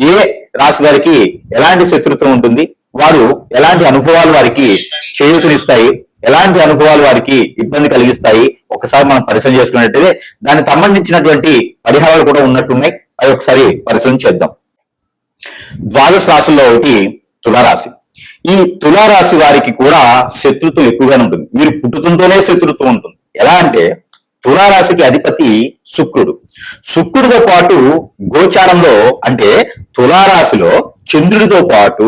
ఏ రాశి వారికి ఎలాంటి శత్రుత్వం ఉంటుంది? వారు ఎలాంటి అనుభవాలు వారికి చేయూతనిస్తాయి? ఎలాంటి అనుభవాలు వారికి ఇబ్బంది కలిగిస్తాయి? ఒకసారి మనం పరిశీలన చేసుకున్నట్టయితే దానికి సంబంధించినటువంటి పరిహారాలు కూడా ఉన్నట్టున్నాయి. అవి ఒకసారి పరిశీలన చేద్దాం. ద్వాదశ రాశుల్లో ఒకటి తులారాశి. ఈ తులారాశి వారికి కూడా శత్రుత్వం ఎక్కువగానే ఉంటుంది. మీరు పుట్టుతుంటేనే శత్రుత్వం ఉంటుంది. ఎలా అంటే తులారాశికి అధిపతి శుక్రుడు. శుక్రుడితో పాటు గోచారంలో అంటే తులారాశిలో చంద్రుడితో పాటు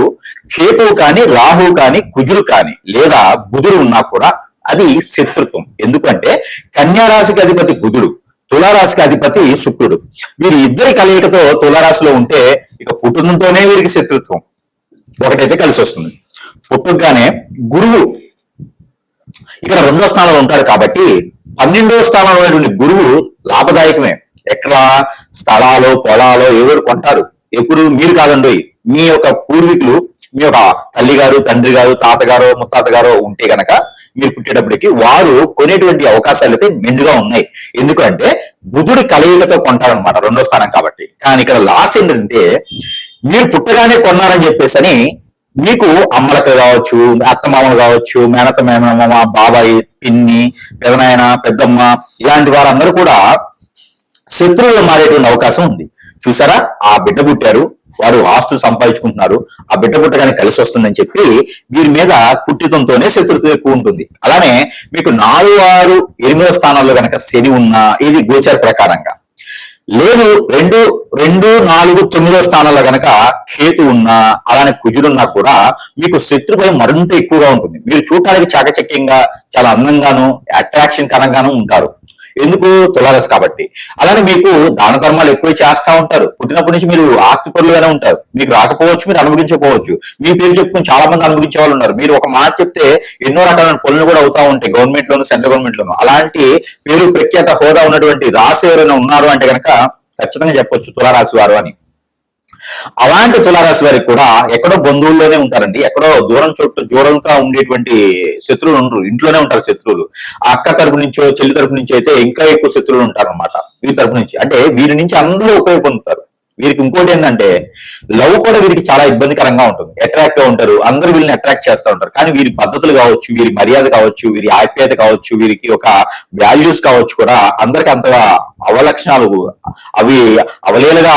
కేతువు కాని రాహువు కాని కుజుడు కాని లేదా బుధుడు ఉన్నా కూడా అది శత్రుత్వం. ఎందుకంటే కన్యారాశికి అధిపతి బుధుడు తులారాశికి అధిపతి శుక్రుడు. వీరి ఇద్దరి కలయికతో తులారాశిలో ఉంటే ఇక పుట్టుదంతోనే వీరికి శత్రుత్వం. ఒకటైతే కలిసి వస్తుంది. పుట్టుగానే గురువు ఇక్కడ రెండో స్థానంలో ఉంటాడు కాబట్టి పన్నెండో స్థానంలో ఉన్నటువంటి గురువు లాభదాయకమే. ఎక్కడ? స్థలాలు పొలాలు ఎవరు కొంటారు? ఎప్పుడు? మీరు కాదండి. మీ యొక్క పూర్వీకులు మీ యొక్క తల్లి గారు తండ్రి గారు తాతగారు ముత్తాత గారు ఉంటే గనక మీరు పుట్టేటప్పటికి వారు కొనేటువంటి అవకాశాలు అయితే మెండుగా ఉన్నాయి. ఎందుకంటే బుధుడి కలయికతో కొంటారనమాట రెండో స్థానం కాబట్టి. కానీ ఇక్కడ లాస్ ఏంటంటే మీరు పుట్టగానే కొన్నారని చెప్పేసి అని మీకు అమ్మలక కావచ్చు అత్తమామలు కావచ్చు మేనత మేనమామ బాబాయి పిన్ని పెదనాయన పెద్దమ్మ ఇలాంటి వారందరూ కూడా శత్రువులు మారేటువంటి అవకాశం ఉంది. చూసారా? ఆ బిడ్డ పుట్టారు. వారు ఆస్తులు సంపాదించుకుంటున్నారు. ఆ బిడ్డ పుట్టగానే కలిసి వస్తుందని చెప్పి వీరి మీద కుట్టితంతోనే శత్రుత్వం ఎక్కువ ఉంటుంది. అలానే మీకు నాలుగు ఆరు ఎనిమిదో స్థానాల్లో గనక శని ఉన్నా ఇది గోచర ప్రకారంగా. లేదు రెండు రెండు నాలుగు తొమ్మిదో స్థానాల్లో గనక కేతు ఉన్నా అలానే కుజుడున్నా కూడా మీకు శత్రుభయం మరింత ఎక్కువగా ఉంటుంది. మీరు చూడటానికి చాకచక్యంగా చాలా అందంగాను అట్రాక్షన్ కరంగాను ఉంటారు. ఎందుకు తులారస్ కాబట్టి? అలానే మీకు దాన ధర్మాలు ఎక్కువ చేస్తా ఉంటారు. పుట్టినప్పటి నుంచి మీరు ఆస్తి పరులుగానే ఉంటారు. మీకు రాకపోవచ్చు మీరు అనుభవించకపోవచ్చు. మీ పేరు చెప్పుకుని చాలా మంది అనుభవించే వాళ్ళు ఉన్నారు. మీరు ఒక మాట చెప్తే ఎన్నో రకాలైన పనులు కూడా అవుతా ఉంటాయి. Government loan central government loan. అలాంటి పేరు ప్రఖ్యాత హోదా ఉన్నటువంటి రాశి ఎవరైనా ఉన్నారు అంటే కనుక ఖచ్చితంగా చెప్పొచ్చు తులారాశి వారు అని. అలాంటి తులారాశి వారికి కూడా ఎక్కడో బంధువుల్లోనే ఉంటారండి. ఎక్కడో దూరం చుట్టూ దూరంగా ఉండేటువంటి శత్రువులు ఉండరు. ఇంట్లోనే ఉంటారు శత్రువులు. ఆ అక్క తరపు నుంచో చెల్లి తరపు నుంచి అయితే ఇంకా ఎక్కువ శత్రువులు ఉంటారు అనమాట వీరి తరపు నుంచి. అంటే వీరి నుంచి అందరూ ఉపయోగ పొందుతారు. వీరికి ఇంకోటి ఏంటంటే లవ్ కూడా వీరికి చాలా ఇబ్బందికరంగా ఉంటుంది. అట్రాక్ట్గా ఉంటారు. అందరు వీళ్ళని అట్రాక్ట్ చేస్తూ ఉంటారు. కానీ వీరి పద్ధతులు కావచ్చు వీరి మర్యాద కావచ్చు వీరి ఆప్యాయత కావచ్చు వీరికి ఒక వాల్యూస్ కావచ్చు కూడా అందరికి అంతగా అవలక్షణాలు అవి అవలేలుగా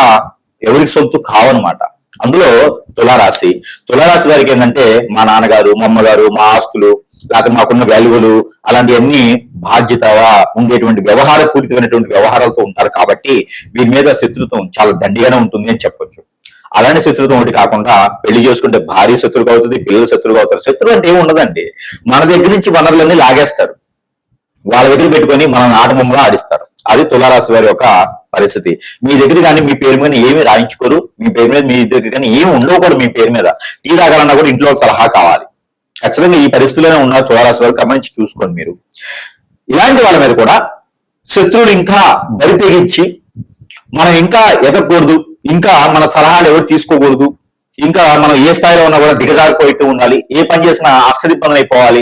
ఎవరికి సొంతు కావనమాట అందులో తులారాశి. తులారాశి వారికి ఏంటంటే మా నాన్నగారు మా అమ్మగారు మా ఆస్తులు లేకపోతే మాకున్న వాల్యూలు అలాంటివన్నీ బాధ్యతగా ఉండేటువంటి వ్యవహార పూరితమైనటువంటి వ్యవహారాలతో ఉంటారు కాబట్టి వీరి మీద శత్రుత్వం చాలా దండిగానే ఉంటుంది అని చెప్పొచ్చు. అలాంటి శత్రుత్వం ఒకటి కాకుండా పెళ్ళి చేసుకుంటే భార్య శత్రువుగా అవుతుంది పిల్లలు శత్రువుగా అవుతారు. శత్రువు అంటే ఏమి ఉండదండి. మన దగ్గర నుంచి వనరులన్నీ లాగేస్తారు. వాళ్ళ దగ్గర పెట్టుకొని మనం నాటబొమ్మలో ఆడిస్తారు. అది తులారాశి వారి యొక్క పరిస్థితి. మీ దగ్గర కానీ మీ పేరు మీద ఏమి రాయించుకోరు. మీ పేరు మీద మీ దగ్గర కానీ ఏమి ఉండవు కూడా మీ పేరు మీద. టీ తాగాలన్నా కూడా ఇంట్లో ఒక సలహా కావాలి. ఖచ్చితంగా ఈ పరిస్థితిలోనే ఉన్న తులారాశి వారు గమనించి చూసుకోండి మీరు. ఇలాంటి వాళ్ళ మీద కూడా శత్రువులు ఇంకా బరి తెగించి మనం ఇంకా ఎదగకూడదు ఇంకా మన సలహాలు ఎవరు తీసుకోకూడదు ఇంకా మనం ఏ స్థాయిలో ఉన్నా కూడా దిగజారిపోతూ ఉండాలి ఏ పని చేసినా అష్టదిబ్బందులు అయిపోవాలి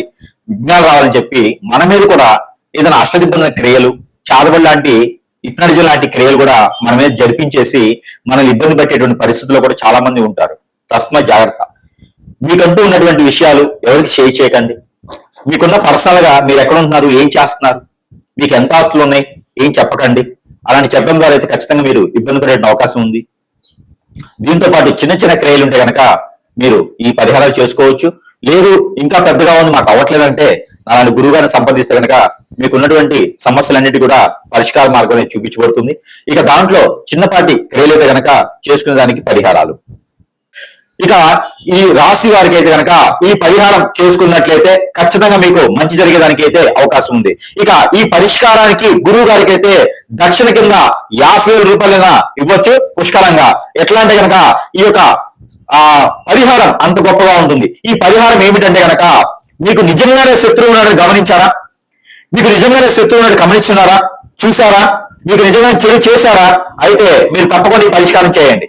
విజ్ఞానం రావాలని చెప్పి మన మీద కూడా ఏదైనా అష్టదిబ్బంది క్రియలు చాదబడి లాంటి ఇప్పటి లాంటి క్రియలు కూడా మన మీద జరిపించేసి మనల్ని ఇబ్బంది పెట్టేటువంటి పరిస్థితుల్లో కూడా చాలా మంది ఉంటారు. తస్మ జాగ్రత్త. మీకంటూ ఉన్నటువంటి విషయాలు ఎవరికి షేర్ చేయకండి. మీకున్న పర్సనల్గా మీరు ఎక్కడ ఉంటున్నారు? ఏం చేస్తున్నారు? మీకు ఎంత ఆస్తులు ఉన్నాయి? ఏం చెప్పకండి. అలాంటి చెప్పడం ద్వారా అయితే ఖచ్చితంగా మీరు ఇబ్బంది పడే అవకాశం ఉంది. దీంతో పాటు చిన్న చిన్న క్రియలు ఉంటే కనుక మీరు ఈ పరిహారాలు చేసుకోవచ్చు. లేదు ఇంకా పెద్దగా ఉంది మాకు అవ్వట్లేదంటే అలాంటి గురువు గారిని సంప్రదిస్తే కనుక మీకు ఉన్నటువంటి సమస్యలన్నిటి కూడా పరిష్కార మార్గం చూపించబడుతుంది. ఇక దాంట్లో చిన్నపాటి క్రియలు కనుక చేసుకునే దానికి పరిహారాలు. ఇక ఈ రాశి వారికి అయితే కనుక ఈ పరిహారం చేసుకున్నట్లయితే ఖచ్చితంగా మీకు మంచి జరిగేదానికి అయితే అవకాశం ఉంది. ఇక ఈ పరిష్కారానికి గురువు గారికి అయితే దక్షిణ కింద యాభై వేల రూపాయలైనా ఇవ్వచ్చు. పుష్కలంగా ఎట్లా అంటే కనుక ఈ యొక్క ఆ పరిహారం అంత గొప్పగా ఉంటుంది. ఈ పరిహారం ఏమిటంటే కనుక మీకు నిజంగానే శత్రువు ఉన్నాడు గమనించారా? మీకు నిజంగానే శత్రువు ఉన్నాడు గమనిస్తున్నారా? చూసారా మీకు నిజంగానే చెడు చేశారా? అయితే మీరు తప్పకుండా పరిష్కారం చేయండి.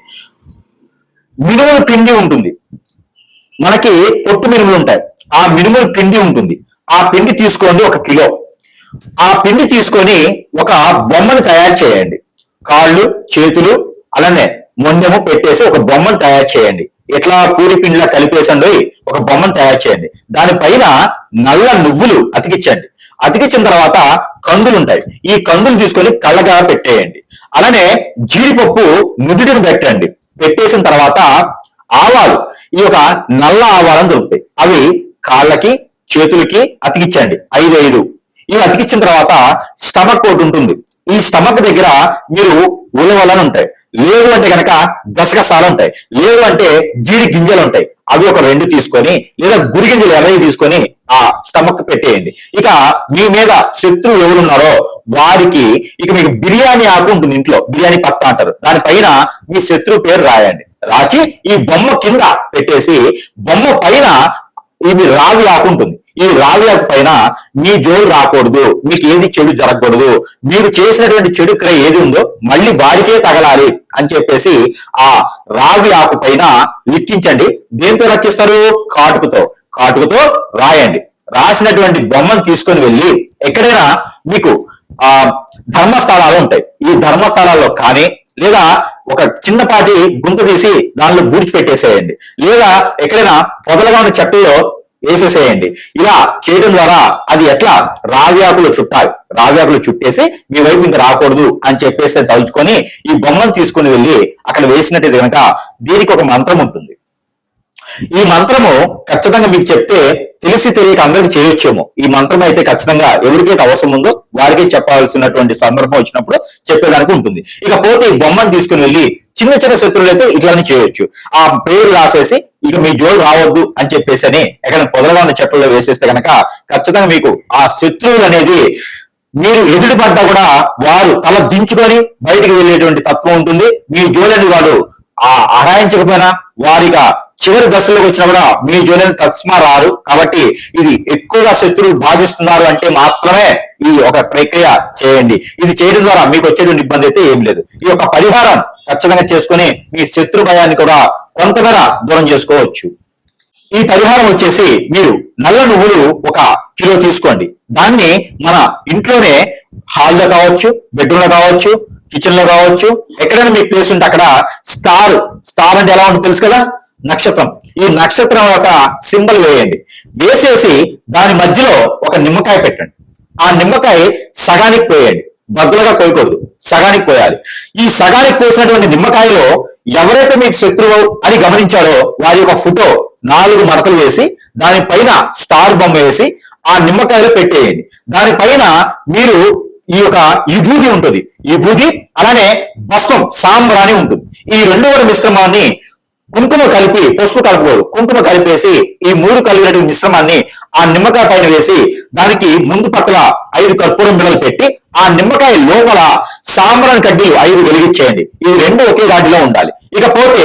మినుములు పిండి ఉంటుంది. మనకి పొట్టు మినుములు ఉంటాయి. ఆ మినుముల పిండి ఉంటుంది. ఆ పిండి తీసుకోండి ఒక కిలో. ఆ పిండి తీసుకొని ఒక బొమ్మను తయారు చేయండి. కాళ్ళు చేతులు అలానే మొండెము పెట్టేసి ఒక బొమ్మను తయారు చేయండి. ఇట్లా పూరి పిండిలా కలిపేసండి ఒక బొమ్మను తయారు చేయండి. దానిపైన నల్ల నువ్వులు అతికించండి. అతికించిన తర్వాత కందులు ఉంటాయి ఈ కందులు తీసుకొని కళ్ళగా పెట్టేయండి. అలానే జీడిపప్పు నుదుటిని పెట్టండి. పెట్టేసిన తర్వాత ఆవాలు. ఈ యొక్క నల్ల ఆవాలను దొరుకుతాయి. అవి కాళ్ళకి చేతులకి అతికించండి. ఐదు ఐదు ఇవి అతికించిన తర్వాత స్టమక్ ఒకటి ఉంటుంది. ఈ స్టమక్ దగ్గర మీరు ఉలవలను ఉంటాయి. లేవు అంటే కనుక గసగసాలు ఉంటాయి. లేవు అంటే జీడి గింజలు ఉంటాయి. అవి ఒక రెండు తీసుకొని లేదా గురి గింజలు ఎర్రవి తీసుకొని ఆ స్టమక్ పెట్టేయండి. ఇక మీ మీద శత్రువు ఎవరున్నారో వారికి ఇక మీకు బిర్యానీ ఆకు ఉంటుంది ఇంట్లో. బిర్యానీ పత్త అంటారు. దానిపైన మీ శత్రువు పేరు రాయండి. రాచి ఈ బొమ్మ కింద పెట్టేసి బొమ్మ పైన ఇది రావి ఆకు ఉంటుంది. ఈ రావి ఆకు పైన మీ జోలు రాకూడదు. మీకు ఏది చెడు జరగకూడదు. మీరు చేసినటువంటి చెడు క్రియ ఏది ఉందో మళ్ళీ వారికే తగలాలి. అని చెప్పేసి ఆ రావి ఆకు పైన లిక్కించండి. దేంతో రక్కిస్తారు కాటుకుతో. కాటుకుతో రాయండి. రాసినటువంటి బొమ్మను తీసుకొని వెళ్ళి ఎక్కడైనా మీకు ఆ ధర్మస్థలాలు ఉంటాయి. ఈ ధర్మస్థలాల్లో కానీ లేదా ఒక చిన్నపాటి గుంత తీసి దానిలో బూడ్చి పెట్టేసేయండి. లేదా ఎక్కడైనా పొదలుగా ఉన్న చెట్టులో వేసేసేయండి. ఇలా చేయడం ద్వారా అది ఎట్లా? రావ్యాకులు చుట్టాలి. రావ్యాకులు చుట్టేసి మీ వైపు ఇంకా రాకూడదు అని చెప్పేసి తలుచుకొని ఈ బొమ్మను తీసుకుని వెళ్ళి అక్కడ వేసినట్టు కనుక దీనికి ఒక మంత్రం ఉంటుంది. ఈ మంత్రము ఖచ్చితంగా మీకు చెప్తే తెలిసి తెలియక అందరికి చేయొచ్చేమో. ఈ మంత్రం అయితే ఖచ్చితంగా ఎవరికైతే అవసరం ఉందో వారికి చెప్పాల్సినటువంటి సందర్భం వచ్చినప్పుడు చెప్పేదానికి ఉంటుంది. ఇక పోతే ఈ బొమ్మను తీసుకుని వెళ్ళి చిన్న చిన్న శత్రువులు అయితే ఇట్లానే చేయొచ్చు. ఆ పేరు రాసేసి ఇక మీ జోలు రావద్దు అని చెప్పేసి అని ఎక్కడ పొదలవాన చెట్లలో వేసేస్తే కనుక ఖచ్చితంగా మీకు ఆ శత్రువులు అనేది మీరు ఎదురు పడ్డా కూడా వారు తల దించుకొని బయటికి వెళ్ళేటువంటి తత్వం ఉంటుంది. మీ జోలని వాడు ఆ అరాయించకపోయినా వారిగా చివరి దశలోకి వచ్చినా కూడా మీ జోలని తస్మా రారు. కాబట్టి ఇది ఎక్కువగా శత్రువులు బాధిస్తున్నారు అంటే మాత్రమే ఈ ఒక ప్రక్రియ చేయండి. ఇది చేయడం ద్వారా మీకు వచ్చేటువంటి ఇబ్బంది అయితే ఏం లేదు. ఈ యొక్క పరిహారం ఖచ్చితంగా చేసుకుని మీ శత్రు భయాన్ని కూడా కొంతమేర దూరం చేసుకోవచ్చు. ఈ పరిహారం వచ్చేసి మీరు నల్ల నువ్వులు ఒక కిలో తీసుకోండి. దాన్ని మన ఇంట్లోనే హాల్లో కావచ్చు బెడ్రూమ్లో కావచ్చు కిచెన్లో కావచ్చు ఎక్కడైనా మీకు ప్లేస్ ఉంటే అక్కడ స్టార్ స్టార్ అంటే ఎలా ఉంటుంది తెలుసు కదా? నక్షత్రం. ఈ నక్షత్రం ఒక సింబల్ వేయండి. వేసేసి దాని మధ్యలో ఒక నిమ్మకాయ పెట్టండి. ఆ నిమ్మకాయ సగానికి కోయండి. బద్దలుగా కోయకూడదు. సగానికి కోయాలి. ఈ సగానికి కోసినటువంటి నిమ్మకాయలో ఎవరైతే మీకు శత్రువు అని గమనించాడో వారి యొక్క ఫోటో నాలుగు మడతలు వేసి దానిపైన స్టార్ బొమ్మ వేసి ఆ నిమ్మకాయలో పెట్టేయండి. దానిపైన మీరు ఈ యొక్క విభూది ఉంటుంది. విభూది అలానే భస్మం సాంబ్రాణి ఉంటుంది. ఈ రెండు కూడా మిశ్రమాన్ని కుంకుమ కలిపి పసుపు కలపకూడదు కుంకుమ కలిపేసి ఈ మూడు కలిగినటువంటి మిశ్రమాన్ని ఆ నిమ్మకాయ పైన వేసి దానికి ముందు పక్కల ఐదు కర్పూరం బిళ్ళలు పెట్టి ఆ నిమ్మకాయ లోపల సాంబ్రాన్ కడ్డీలు ఐదు వెలిగించేయండి. ఈ రెండు ఒకే దాటిలో ఉండాలి. ఇకపోతే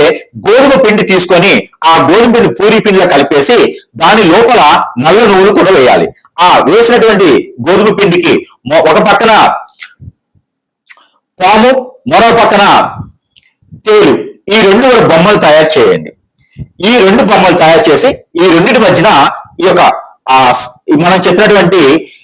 గోధుమ పిండి తీసుకొని ఆ గోధుమ పిండి పూరి పిండిలో కలిపేసి దాని లోపల నల్ల నువ్వులు కూడా వేయాలి. ఆ వేసినటువంటి గోధుమ పిండికి ఒక పక్కన పాము మరో పక్కన తేలు ఈ రెండు బొమ్మలు తయారు చేయండి. ఈ రెండు బొమ్మలు తయారు చేసి ఈ రెండింటి మధ్యన ఈ యొక్క ఆ మనం చెప్పినటువంటి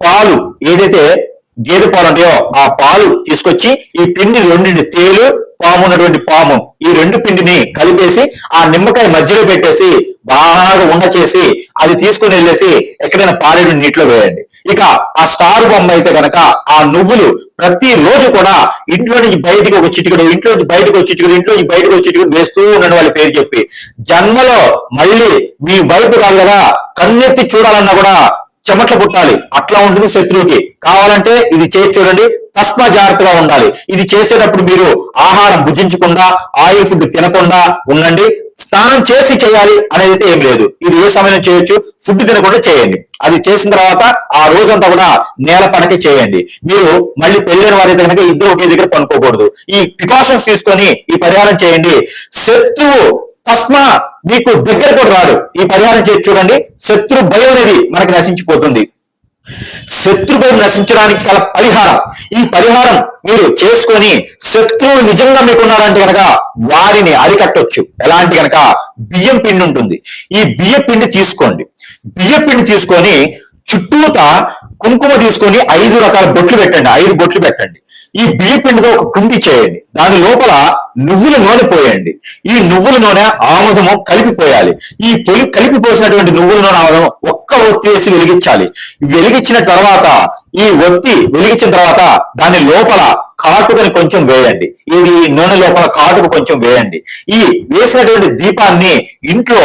పాలు ఏదైతే గేదె పాలు ఉంటాయో ఆ పాలు తీసుకొచ్చి ఈ పిండి రెండింటి తేలు పాము ఉన్నటువంటి పాము ఈ రెండు పిండిని కలిపేసి ఆ నిమ్మకాయ మధ్యలో పెట్టేసి బాగా ఉండ చేసి అది తీసుకుని వెళ్ళేసి ఎక్కడైనా పారేడు నీటిలో వేయండి. ఇక ఆ స్టార్ బొమ్మ అయితే గనక ఆ నువ్వులు ప్రతి రోజు కూడా ఇంట్లో నుంచి బయటకు ఒక చిటికడు ఇంట్లో నుంచి బయటకు వచ్చి చిటికడు ఇంట్లో నుంచి బయటకు వచ్చి చిటికడు వేస్తూ ఉండని వాళ్ళ పేరు చెప్పి. జన్మలో మళ్ళీ మీ వైపు కాదు కదా కన్నెత్తి చూడాలన్నా కూడా చెమట్లు పుట్టాలి. అట్లా ఉంటుంది శత్రువుకి. కావాలంటే ఇది చేసి చూడండి తస్మ జాగ్రత్తగా ఉండాలి. ఇది చేసేటప్పుడు మీరు ఆహారం భుజించకుండా ఆయిల్ ఫుడ్ తినకుండా ఉండండి. స్నానం చేసి చేయాలి అనేది అయితే ఏం లేదు. ఇది ఏ సమయం చేయొచ్చు? ఫుడ్ తినకుండా చేయండి. అది చేసిన తర్వాత ఆ రోజంతా కూడా నేల పడక చేయండి. మీరు మళ్ళీ పెళ్ళైన వారైతే కనుక ఇద్దరు ఒకే దగ్గర పనుకోకూడదు. ఈ ప్రికాషన్స్ తీసుకొని ఈ పరిహారం చేయండి. శత్రువు తస్మా మీకు దగ్గర కూడా రాడు. ఈ పరిహారం చేసి చూడండి. శత్రు భయం అనేది మనకి నశించిపోతుంది. శత్రు భయం నశించడానికి గల పరిహారం. ఈ పరిహారం మీరు చేసుకొని శత్రువులు నిజంగా మీకు ఉన్నారంటే కనుక వారిని అరికట్టొచ్చు. ఎలాంటి కనుక బియ్యం పిండి ఉంటుంది. ఈ బియ్య పిండి తీసుకోండి. బియ్య పిండి తీసుకొని చుట్టూత కుంకుమ తీసుకొని ఐదు రకాల బొట్లు పెట్టండి ఐదు బొట్లు పెట్టండి. ఈ బియ్యపిండితో ఒక కుంది చేయండి. దాని లోపల నువ్వుల నూనె పోయండి. ఈ నువ్వుల నూనె ఆముదము కలిపిపోయాలి. ఈ పొలి కలిపిపోసినటువంటి నువ్వుల నూనె ఆముదం ఒక్క ఒత్తి వేసి వెలిగించాలి. వెలిగించిన తర్వాత ఈ ఒత్తి వెలిగించిన తర్వాత దాని లోపల కాటుకని కొంచెం వేయండి. ఇది నూనె లోపల కాటుకు కొంచెం వేయండి. ఈ వేసినటువంటి దీపాన్ని ఇంట్లో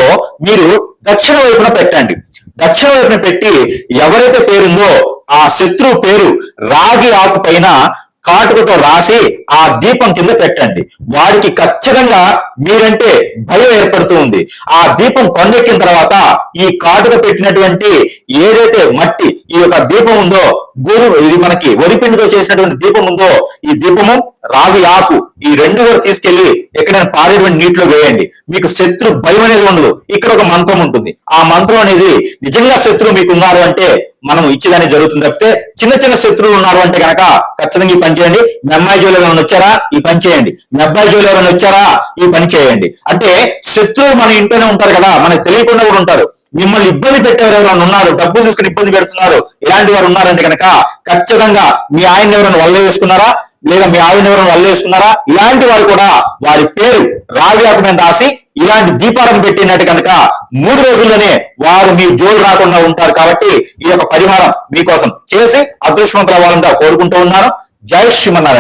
మీరు దక్షిణ వైపున పెట్టండి. దక్షిణ వైపున పెట్టి ఎవరైతే పేరుందో ఆ శత్రువు పేరు రాగి ఆకు పైన కాటుకతో రాసి ఆ దీపం కింద పెట్టండి. వాడికి ఖచ్చితంగా మీరంటే భయం ఏర్పడుతూ ఉంది. ఆ దీపం కొండెక్కిన తర్వాత ఈ కాటుక పెట్టినటువంటి ఏదైతే మట్టి ఈ యొక్క దీపం ఉందో గురు ఇది మనకి వరిపిండితో చేసినటువంటి దీపం ఉందో ఈ దీపము రావి ఆకు ఈ రెండు కూడా తీసుకెళ్ళి ఎక్కడైనా పారేటువంటి నీటిలో వేయండి. మీకు శత్రు భయం అనేది ఉండదు. ఇక్కడ ఒక మంత్రం ఉంటుంది. ఆ మంత్రం అనేది నిజంగా శత్రువు మీకు ఉన్నారు అంటే మనం ఇచ్చేదాన్ని జరుగుతుంది తప్పితే చిన్న చిన్న శత్రువులు ఉన్నారు అంటే కనుక ఖచ్చితంగా ఈ పని చేయండి. మీ అమ్మాయి జోలు ఎవరైనా వచ్చారా? ఈ పని చేయండి. మీ అబ్బాయి జోలు ఎవరైనా వచ్చారా? ఈ పని చేయండి. అంటే శత్రువు మన ఇంట్లోనే ఉంటారు కదా మనకు తెలియకుండా కూడా ఉంటారు. మిమ్మల్ని ఇబ్బంది పెట్టేవారు ఎవరైనా ఉన్నారు? డబ్బులు తీసుకుని ఇబ్బంది పెడుతున్నారు. ఇలాంటి వారు ఉన్నారంటే కనుక ఖచ్చితంగా మీ ఆయన ఎవరైనా వల్ల వేసుకున్నారా లేదా మీ ఆవిడ ఎవరైనా వల్ల వేసుకున్నారా ఇలాంటి వారు కూడా వారి పేరు రావి ఆకు మీద రాసి ఇలాంటి దీపారం పెట్టినట్టు కనుక మూడు రోజుల్లోనే వారు మీ జోలు రాకుండా ఉంటారు కాబట్టి ఈ యొక్క పరిహారం మీకోసం చేసి అదృష్టవంతులు అవ్వాలని కోరుకుంటూ ఉన్నాను జై శ్రీమన్నారాయణ.